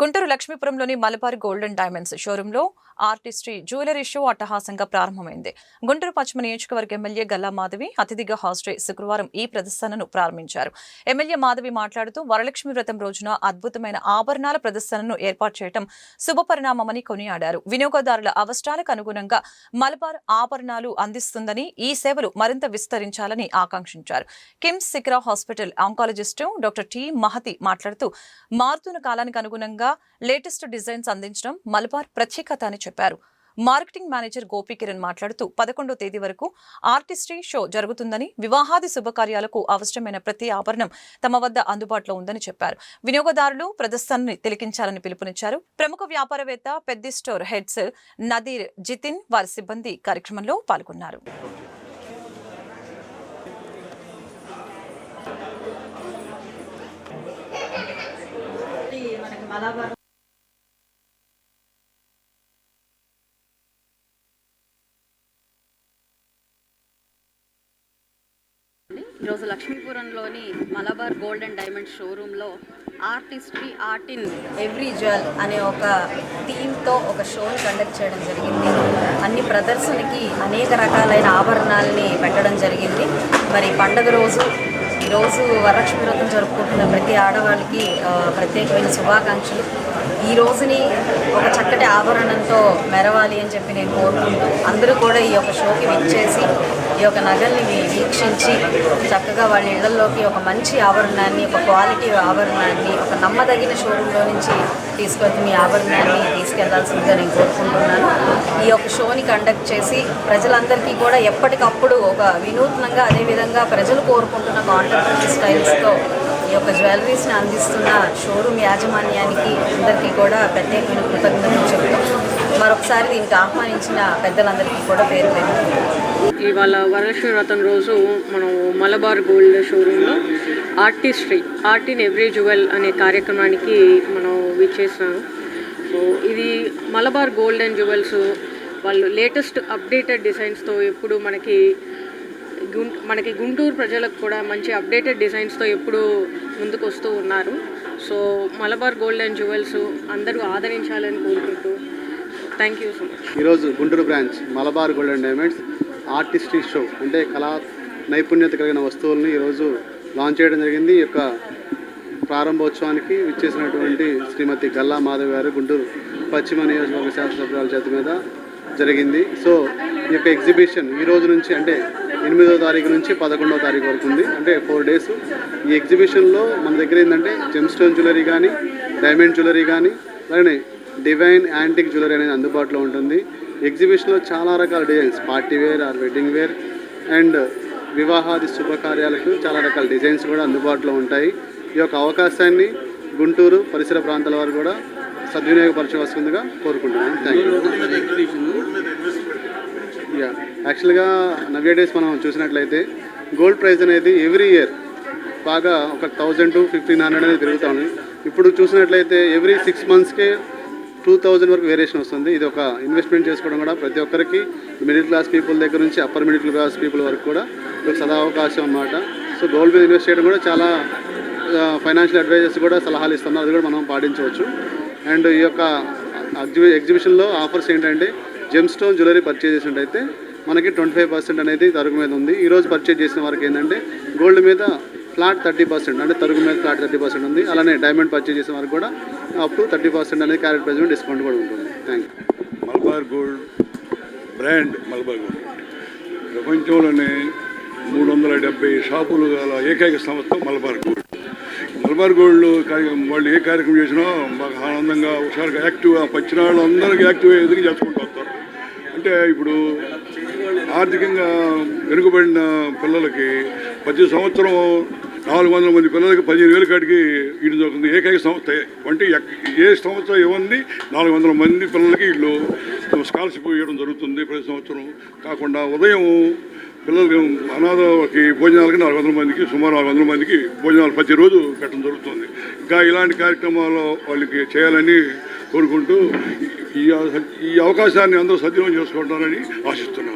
గుంటూరు లక్ష్మీపురంలోని Malabar golden diamonds షోరూంలో artistry jewellery show అట్టహాసంగా ప్రారంభమైంది. గుంటూరు పశ్చిమ నియోజకవర్గ ఎమ్మెల్యే గల్లా మాధవి అతిథిగా హాజరై శుక్రవారం ఈ ప్రదర్శనను ప్రారంభించారు. ఎమ్మెల్యే మాధవి మాట్లాడుతూ వరలక్ష్మి వ్రతం రోజున అద్భుతమైన ఆభరణాల ప్రదర్శనను ఏర్పాటు చేయడం శుభపరిణామమని కొనియాడారు. వినియోగదారుల అవసరాలకు అనుగుణంగా మలబార్ ఆభరణాలు అందిస్తుందని ఈ సేవలు మరింత విస్తరించాలని ఆకాంక్షించారు. KIMS సిక్రా hospital oncologist doctor T Mahathi మాట్లాడుతూ మారుతున్న కాలానికి అనుగుణంగా లేటెస్ట్ డిజైన్స్ అందించడం మలబార్ ప్రత్యేకత అని చెప్పారు. మార్కెటింగ్ మేనేజర్ గోపీకిరణ్ మాట్లాడుతూ పదకొండో తేదీ వరకు ఆర్టిస్ట్రీ షో జరుగుతుందని వివాహాది శుభకార్యాలకు అవసరమైన ప్రతి ఆభరణం తమ వద్ద అందుబాటులో ఉందని చెప్పారు. వినియోగదారులు ప్రదర్శనని తిలకించాలని పిలుపునిచ్చారు. ప్రముఖ వ్యాపారవేత్త పెద్ది స్టోర్ హెడ్స్ నదీర్ జితిన్ వారి సిబ్బంది కార్యక్రమంలో పాల్గొన్నారు. మనకి ఈరోజు లక్ష్మీపురంలోని మలబార్ గోల్డ్ అండ్ డైమండ్ షోరూంలో artistry art in every jewel అనే ఒక థీమ్తో ఒక షోని కండక్ట్ చేయడం జరిగింది. అన్ని ప్రదర్శనకి అనేక రకాలైన ఆభరణాలని పెట్టడం జరిగింది. మరి పండగ రోజు ఈరోజు వరలక్ష్మి వ్రతం జరుపుకుంటున్న ప్రతి ఆడవాళ్ళకి ప్రత్యేకమైన శుభాకాంక్షలు. ఈ రోజుని ఒక చక్కటి ఆభరణంతో మెరవాలి అని చెప్పి నేను కోరుకుంటూ అందరూ కూడా ఈ యొక్క షోకి విచ్చేసి యొక్క నగల్ని వీక్షించి చక్కగా వాళ్ళ ఇళ్ళలోకి ఒక మంచి ఆభరణాన్ని ఒక క్వాలిటీ ఆభరణాన్ని ఒక నమ్మదగిన షోరూంలో నుంచి తీసుకొచ్చి మీ ఆభరణాన్ని తీసుకెళ్ళాల్సిందిగా నేను కోరుకుంటున్నాను. ఈ యొక్క షోని కండక్ట్ చేసి ప్రజలందరికీ కూడా ఎప్పటికప్పుడు ఒక వినూత్నంగా అదేవిధంగా ప్రజలు కోరుకుంటున్న కాంటెంపరీ స్టైల్స్తో యొక్క జ్యువెలరీస్ని అందిస్తున్న షోరూమ్ యాజమాన్యానికి అందరికీ కూడా ప్రత్యేకమైన కృతజ్ఞతలు చెప్తాం మరొకసారి దీనికి ఆహ్వానించిన పెద్దలందరికీ కూడా పేరు పేరు. ఇవాళ వరలక్ష్మి వ్రతం రోజు మనం మలబార్ గోల్డ్ షోరూంలో artistry art in every jewel అనే కార్యక్రమానికి మనం విచ్చేసాము సో ఇది మలబార్ గోల్డ్ అండ్ జ్యువెల్స్ వాళ్ళు లేటెస్ట్ అప్డేటెడ్ డిజైన్స్తో ఎప్పుడు మనకి గుం మనకి గుంటూరు ప్రజలకు కూడా మంచి అప్డేటెడ్ డిజైన్స్తో ఎప్పుడు ముందుకు వస్తూ ఉన్నారు. So Malabar gold and jewels అందరూ ఆదరించాలని కోరుకుంటూ థ్యాంక్ యూ సో మచ్. ఈరోజు Guntur branch Malabar gold and diamonds artistry show అంటే కళా నైపుణ్యత కలిగిన వస్తువులను ఈరోజు లాంచ్ చేయడం జరిగింది. ఈ యొక్క ప్రారంభోత్సవానికి విచ్చేసినటువంటి శ్రీమతి గల్లా మాధవ్ గారు గుంటూరు పశ్చిమ నియోజకవర్గ శాసనసభ్యుల చేతి మీద జరిగింది. సో ఈ యొక్క ఎగ్జిబిషన్ ఈ రోజు నుంచి అంటే ఎనిమిదో తారీఖు నుంచి పదకొండవ తారీఖు వరకు ఉంది. అంటే ఫోర్ డేస్ ఈ ఎగ్జిబిషన్లో మన దగ్గర ఏంటంటే జెమ్ స్టోన్ జ్యువెలరీ కానీ డైమండ్ జ్యువెలరీ కానీ అలానే డివైన్ యాంటిక్ జ్యువెలరీ అనేది అందుబాటులో ఉంటుంది. ఎగ్జిబిషన్లో చాలా రకాల designs party wear or wedding wear and వివాహాది శుభకార్యాలకు చాలా రకాల డిజైన్స్ కూడా అందుబాటులో ఉంటాయి. ఈ యొక్క అవకాశాన్ని గుంటూరు పరిసర ప్రాంతాల వారు కూడా సద్వినియోగపరచవలసిందిగా కోరుకుంటున్నాను. థ్యాంక్ యూ యా యాక్చువల్గా నవ్య డేస్ మనం చూసినట్లయితే గోల్డ్ ప్రైస్ అనేది ఎవ్రీ ఇయర్ బాగా ఒక థౌజండ్ టు ఫిఫ్టీన్ హండ్రెడ్ అనేది పెరుగుతూ ఉంది. ఇప్పుడు చూసినట్లయితే ఎవ్రీ సిక్స్ మంత్స్కే టూ థౌజండ్ వరకు వేరియేషన్ వస్తుంది. ఇది ఒక ఇన్వెస్ట్మెంట్ చేసుకోవడం కూడా ప్రతి ఒక్కరికి మిడిల్ క్లాస్ పీపుల్ దగ్గర నుంచి అప్పర్ మిడిల్ క్లాస్ పీపుల్ వరకు కూడా ఒక సదా అవకాశం అన్నమాట. సో గోల్డ్ మీద ఇన్వెస్ట్ చేయడం కూడా చాలా ఫైనాన్షియల్ అడ్వైజర్స్ కూడా సలహాలు ఇస్తున్నారు. అది కూడా మనం పాటించవచ్చు. అండ్ ఈ యొక్క ఎగ్జిబిషన్లో ఆఫర్స్ ఏంటంటే జెమ్ స్టోన్ జ్యువెలరీ పర్చేజ్ చేసినట్టయితే మనకి ట్వంటీ ఫైవ్ పర్సెంట్ అనేది తరుగు మీద ఉంది. ఈరోజు పర్చేజ్ చేసిన వారికి ఏంటంటే గోల్డ్ మీద ఫ్లాట్ థర్టీ పర్సెంట్ అంటే తరుగు మీద ఫ్లాట్ థర్టీ పర్సెంట్ ఉంది. అలానే డైమండ్ పర్చేజ్ చేసిన వారికి కూడా అప్ టు థర్టీ పర్సెంట్ అనేది క్యారెట్ ప్రైస్ డిస్కౌంట్ కూడా ఉంటుంది. Thank you Malabar gold brand Malabar gold ప్రపంచంలోనే మూడు వందల డెబ్బై షాపులు గల ఏకైక సంస్థ మలబార్ గోల్డ్ మలబార్ గోల్డ్ కార్యక్రమం వాళ్ళు ఏ కార్యక్రమం చేసినా బాగా ఆనందంగా ఒకసారిగా యాక్టివ్గా పచ్చిన వాళ్ళు అందరికీ యాక్టివ్ ఎదురు చేసుకుంటాం అంటే ఇప్పుడు ఆర్థికంగా వెనుకబడిన పిల్లలకి ప్రతి సంవత్సరం నాలుగు వందల మంది పిల్లలకి పదిహేను వేల కాడికి ఇటు దొరుకుతుంది. ఏకైక సంస్థ అంటే ఏ సంవత్సరం ఏముంది? నాలుగు వందల మంది పిల్లలకి వీళ్ళు స్కాలర్షిప్ ఇవ్వడం జరుగుతుంది ప్రతి సంవత్సరం. కాకుండా ఉదయం పిల్లలకి అనాథకి భోజనాలకి నాలుగు వందల మందికి సుమారు నాలుగు వందల మందికి భోజనాలు ప్రతిరోజు పెట్టడం జరుగుతుంది. ఇంకా ఇలాంటి కార్యక్రమాలు వాళ్ళకి చేయాలని కోరుకుంటూ ఈ అవకాశాన్ని అందరూ సద్వినియోగం చేసుకుంటారని ఆశిస్తున్నాను